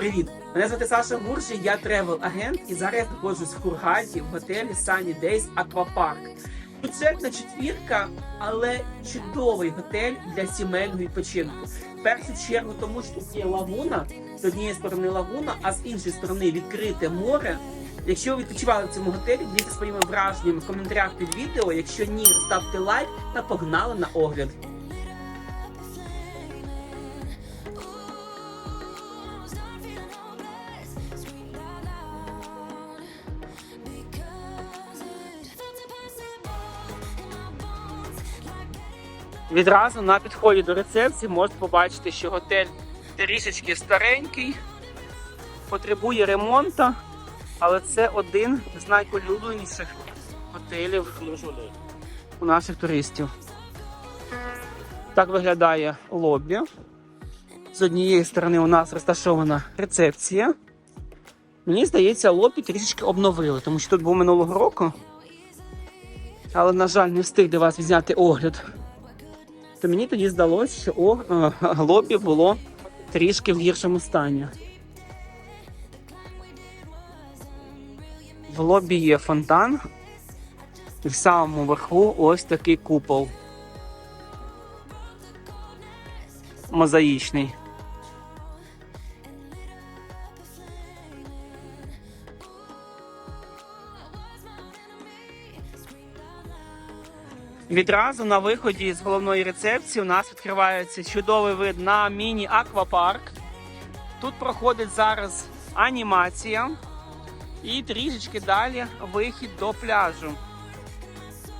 Привіт! Мене звати Саша Гурші, я тревел-агент і зараз я знаходжусь в Кургаті в готелі Sunny Days Aquapark. Бюджетна четвірка, але чудовий готель для сімейного відпочинку. В першу чергу, тому що тут є лагуна, з однієї сторони лагуна, а з іншої сторони відкрите море. Якщо ви відпочивали в цьому готелі, діліться своїми враженнями в коментарях під відео. Якщо ні, ставте лайк та погнали на огляд. Відразу на підході до рецепції можете побачити, що готель трішечки старенький, потребує ремонту, але це один з найулюбленіших готелів у наших туристів. Так виглядає лобі. З однієї сторони у нас розташована рецепція. Мені здається, лобі трішечки обновили, тому що тут був минулого року. Але, на жаль, не встиг для вас відзняти огляд то мені тоді здалося, що о, е, лобі було трішки в гіршому стані. В лобі є фонтан, і в самому верху ось такий купол. Мозаїчний. Відразу на виході з головної рецепції у нас відкривається чудовий вид на міні-аквапарк. Тут проходить зараз анімація і трішечки далі вихід до пляжу.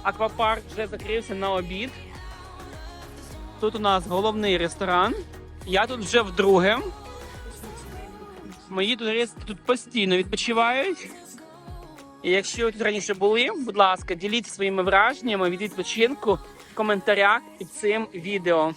Аквапарк вже закрився на обід. Тут у нас головний ресторан. Я тут вже вдруге. Мої туристи тут постійно відпочивають. І якщо ви тут раніше були, будь ласка, діліться своїми враженнями від відпочинку в коментарях під цим відео.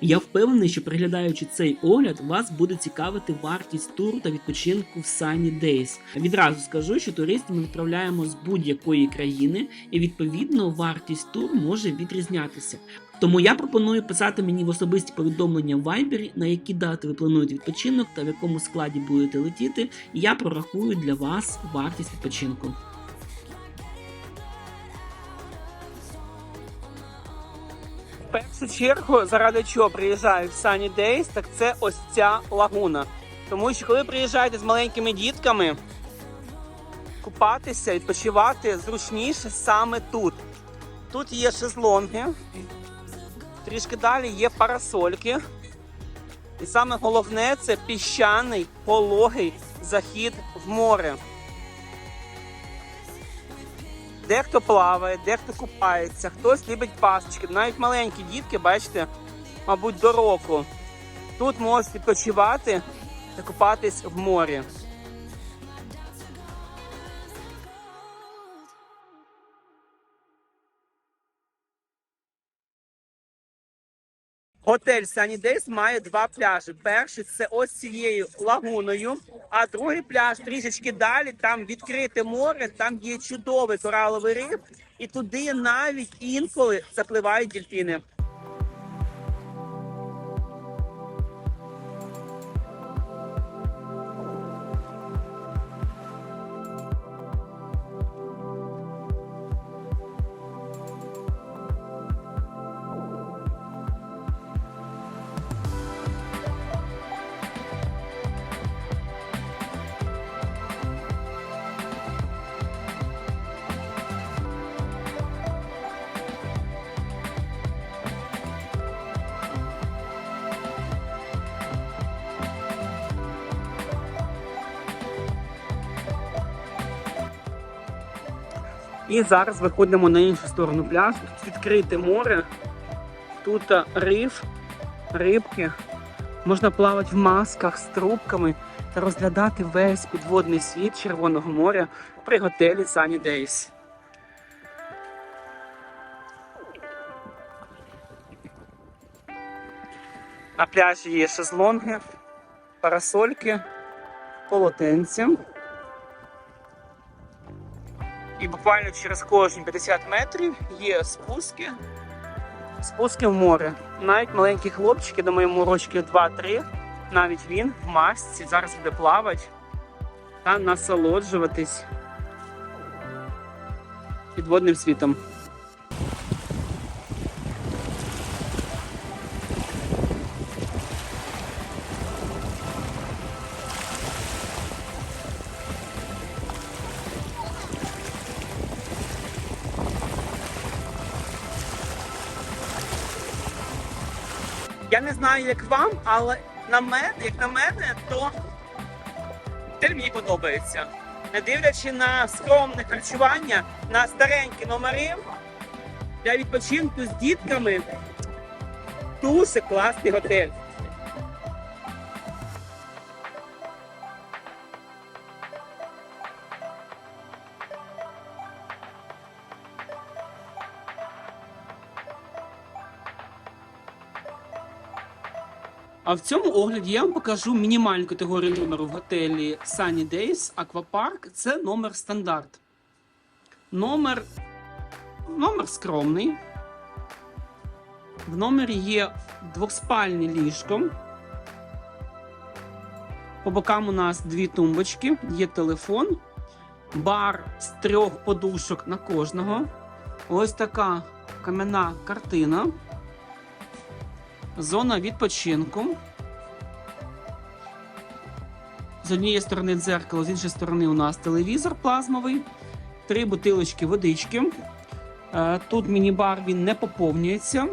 Я впевнений, що приглядаючи цей огляд, вас буде цікавити вартість туру та відпочинку в Sunny Days. Відразу скажу, що туристів ми відправляємо з будь-якої країни, і відповідно вартість туру може відрізнятися. Тому я пропоную писати мені в особисті повідомлення в Viber, на які дати ви плануєте відпочинок та в якому складі будете летіти, і я прорахую для вас вартість відпочинку. Першу чергу, заради чого приїжджаю в Sunny Days, так це ось ця лагуна. Тому що коли приїжджаєте з маленькими дітками, купатися, відпочивати зручніше саме тут. Тут є шезлонги, трішки далі є парасольки. І саме головне це піщаний пологий захід в море. Дехто плаває, дехто купається, хтось любить пасочки. Навіть маленькі дітки, бачите, мабуть, до року. Тут можуть відпочивати та купатись в морі. Готель Санідейс має два пляжі. Перший це ось цією лагуною, а другий пляж трішечки далі. Там відкрите море, там є чудовий кораловий риф, і туди навіть інколи запливають дельфіни. І зараз виходимо на іншу сторону пляжу. Тут відкрите море, тут риф, рибки. Можна плавати в масках з трубками та розглядати весь підводний світ Червоного моря при готелі Sunny Days. На пляжі є шезлонги, парасольки, полотенця. І буквально через кожні 50 метрів є спуски спуски в море. Навіть маленькі хлопчики, думаю, моєму рочків 2-3, навіть він в масці зараз буде плавати та насолоджуватись підводним світом. Я не знаю, як вам, але на мене, як на мене, то стиль мені подобається. Не дивлячи на скромне харчування, на старенькі номери для відпочинку з дітками. Дуже класний готель. А в цьому огляді я вам покажу мінімальну категорію номеру в готелі Sunny Days Aquapark. Це номер стандарт. Номер, номер скромний. В номері є двохспальне ліжко. По бокам у нас дві тумбочки, є телефон, бар з трьох подушок на кожного. Ось така кам'яна картина. Зона відпочинку. З однієї сторони дзеркало, з іншої сторони у нас телевізор плазмовий, три бутилочки водички. Е, Тут міні-бар він не поповнюється.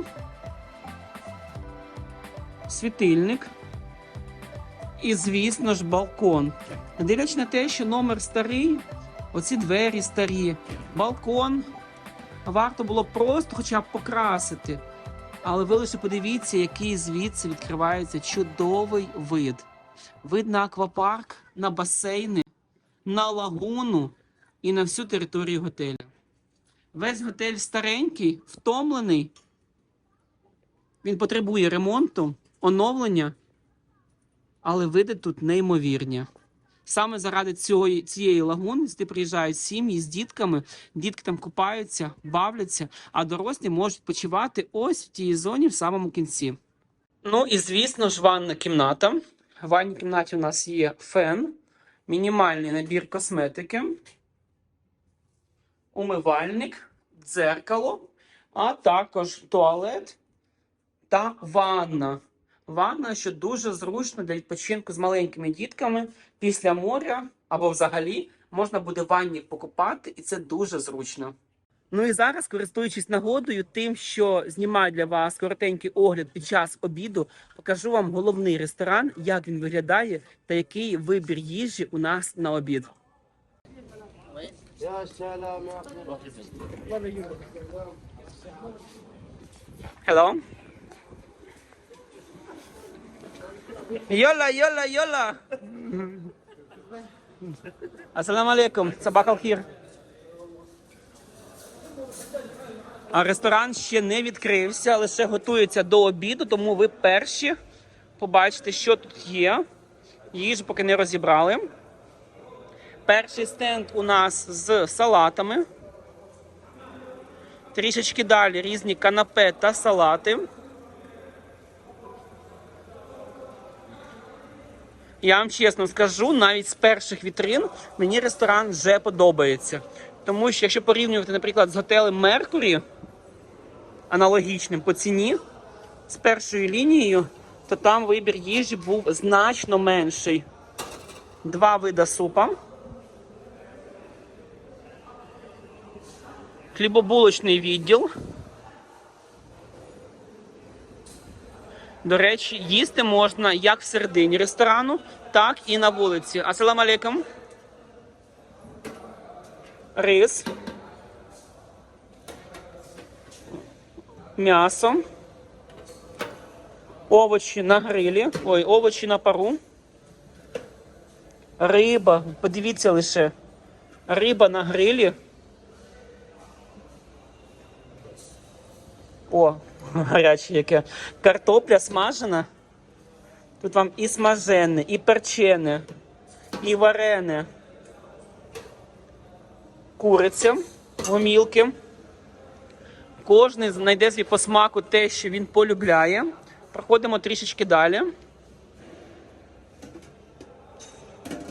Світильник. І, звісно ж, балкон. Дивлячись на те, що номер старий, оці двері старі, балкон. Варто було просто хоча б покрасити. Але ви лише подивіться, який звідси відкривається чудовий вид. Вид на аквапарк, на басейни, на лагуну і на всю територію готелю. Весь готель старенький, втомлений. Він потребує ремонту, оновлення, але види тут неймовірні. Саме заради цього, цієї лагуни сюди приїжджають сім'ї з дітками, дітки там купаються, бавляться, а дорослі можуть відпочивати ось в тій зоні в самому кінці. Ну і звісно ж, ванна кімната. В ванній кімнаті у нас є фен, мінімальний набір косметики, умивальник, дзеркало, а також туалет та ванна ванна, що дуже зручно для відпочинку з маленькими дітками після моря або взагалі можна буде ванні покупати, і це дуже зручно. Ну і зараз, користуючись нагодою, тим, що знімаю для вас коротенький огляд під час обіду, покажу вам головний ресторан, як він виглядає та який вибір їжі у нас на обід. Hello. Йола, йола, йола. Ассаламу алейкум. Сабахал хір. А ресторан ще не відкрився, лише готується до обіду, тому ви перші побачите, що тут є. Їжу поки не розібрали. Перший стенд у нас з салатами. Трішечки далі різні канапе та салати. Я вам чесно скажу, навіть з перших вітрин мені ресторан вже подобається. Тому що якщо порівнювати, наприклад, з готелем Меркурі, аналогічним по ціні, з першою лінією, то там вибір їжі був значно менший. Два вида супа. Хлібобулочний відділ. До речі, їсти можна як всередині ресторану, так і на вулиці. Асалам алейкум. Рис. М'ясо. Овочі на грилі. Ой, овочі на пару. Риба. Подивіться лише. Риба на грилі. О, гаряче яке. Картопля смажена. Тут вам і смажене, і перчене, і варене. Куриця, гомілки, Кожен знайде собі по смаку те, що він полюбляє. Проходимо трішечки далі.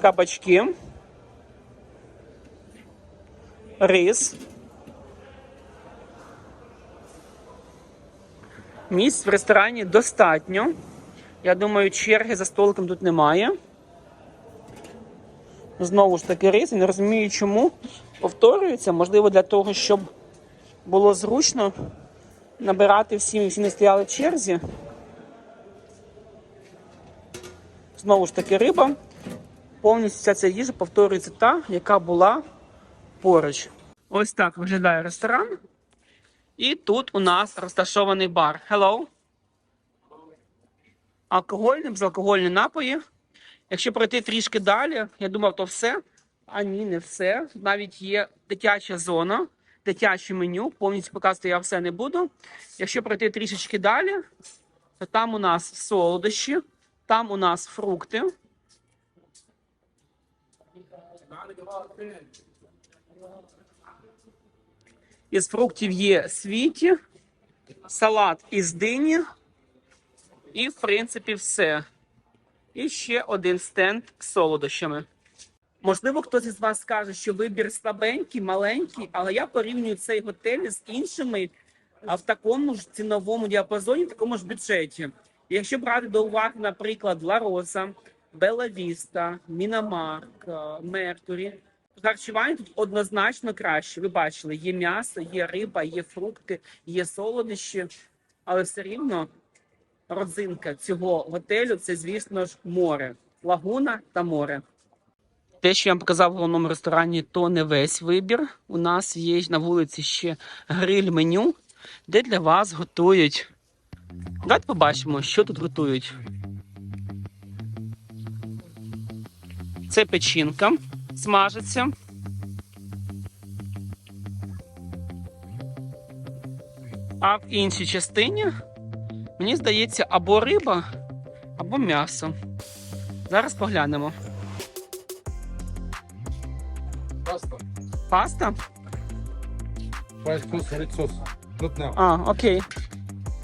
Кабачки. Рис. Місць в ресторані достатньо. Я думаю, черги за столиком тут немає. Знову ж таки рис. Я не розумію, чому повторюється. Можливо, для того, щоб було зручно набирати всім всі не стояли в черзі. Знову ж таки, риба. Повністю вся ця їжа повторюється та, яка була поруч. Ось так виглядає ресторан. І тут у нас розташований бар. Hello. Алкогольні, безалкогольні напої. Якщо пройти трішки далі, я думав, то все. А ні, не все. Навіть є дитяча зона, дитяче меню. Повністю показувати я все не буду. Якщо пройти трішечки далі, то там у нас солодощі, там у нас фрукти. Із фруктів є світі, салат із дині. І, в принципі, все. І ще один стенд з солодощами. Можливо, хтось із вас скаже, що вибір слабенький, маленький, але я порівнюю цей готель з іншими в такому ж ціновому діапазоні, в такому ж бюджеті. Якщо брати до уваги, наприклад, Ла Роса, Белла Віста, Мінамарк, е, Мертурі, харчування тут однозначно краще. Ви бачили, є м'ясо, є риба, є фрукти, є солодощі, але все рівно родзинка цього готелю це, звісно ж, море, лагуна та море. Те, що я вам показав в головному ресторані, то не весь вибір. У нас є на вулиці ще гриль меню, де для вас готують. Давайте побачимо, що тут готують. Це печінка смажиться. А в іншій частині Мені здається, або риба, або м'ясо. Зараз поглянемо. Паста? White sauce, red sauce. Not now. А, окей.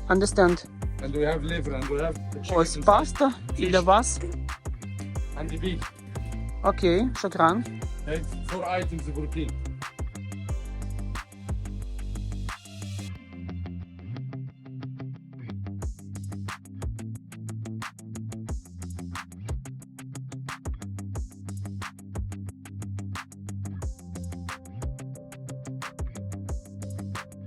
Understand. And we have liver and we have chicken Ось паста і для вас. And the beef. Окей, шокран. Okay? Four items of protein.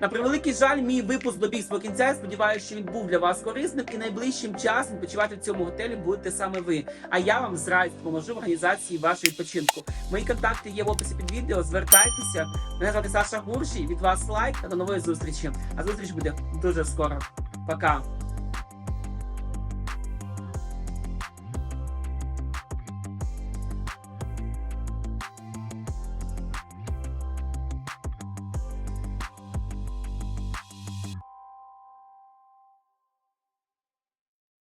На превеликий жаль, мій випуск добіг свого кінця. Я сподіваюся, що він був для вас корисним і найближчим часом відпочивати в цьому готелі будете саме ви. А я вам з радістю допоможу в організації вашого відпочинку. Мої контакти є в описі під відео. Звертайтеся. Мене звати Саша Гурші. Від вас лайк та до нової зустрічі. А зустріч буде дуже скоро. Пока.